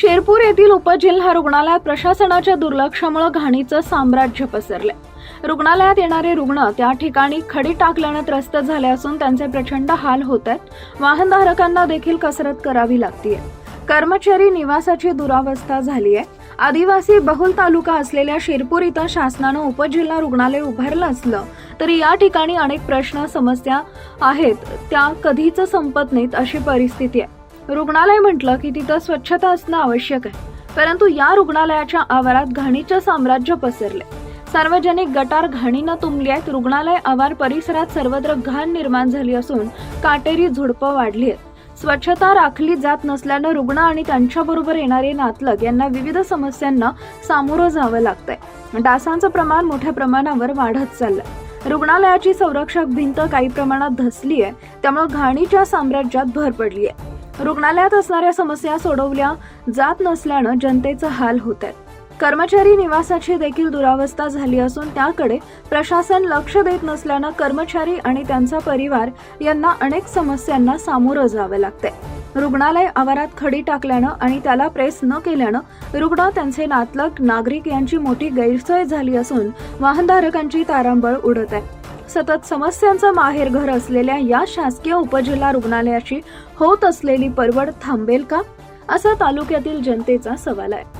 शेरपूर येथील उपजिल्हा रुग्णालयात प्रशासनाच्या दुर्लक्षामुळे घाणीचं साम्राज्य पसरले. रुग्णालयात येणारे रुग्ण त्या ठिकाणी खडी टाकल्यानं त्रस्त झाले असून त्यांचे प्रचंड हाल होत आहेत. वाहनधारकांना देखील कसरत करावी लागतीये. कर्मचारी निवासाची दुरावस्था झाली आहे आदिवासी बहुल तालुका असलेल्या शिरपूर इथं शासनानं उपजिल्हा रुग्णालय उभारलं असलं तरी या ठिकाणी अनेक प्रश्न समस्या आहेत. त्या कधीच संपत नाहीत अशी परिस्थिती आहे. रुग्णालय म्हटलं की तिथं स्वच्छता असणं आवश्यक आहे. परंतु या रुग्णालयाच्या आवारात घाणीचं साम्राज्य पसरले सार्वजनिक गटार घाणीनं तुंबली आहेत. रुग्णालय आवार परिसरात सर्वत्र घाण निर्माण झाली असून काटेरी झुडपं वाढली आहेत. स्वच्छता राखली जात नसल्यानं रुग्ण आणि त्यांच्याबरोबर येणारे नातलग यांना विविध समस्यांना सामोरं जावं लागतंय. डासांचं प्रमाण मोठ्या प्रमाणावर वाढत चाललंय. रुग्णालयाची संरक्षक भिंत काही प्रमाणात धसली आहे त्यामुळे घाणीच्या साम्राज्यात भर पडली आहे रुग्णालयात असणाऱ्या समस्या सोडवल्या जात नसल्यानं जनतेचा हाल होत आहेत कर्मचारी निवासाची देखील दुरावस्था झाली असून त्याकडे प्रशासन लक्ष देत नसल्यानं कर्मचारी आणि त्यांचा परिवार यांना अनेक समस्यांना सामोरं जावं लागतंय. रुग्णालय आवारात खडी टाकल्यानं आणि त्याला प्रेस न केल्यानं रुग्ण त्यांचे नातलग नागरिक यांची मोठी गैरसोय झाली असून वाहनधारकांची तारांबळ उडत आहे. सतत समस्यांचं माहेरघर असलेल्या या शासकीय उपजिल्हा रुग्णालयाची होत असलेली परवड थांबेल का? असा तालुक्यातील जनतेचा सवाल आहे.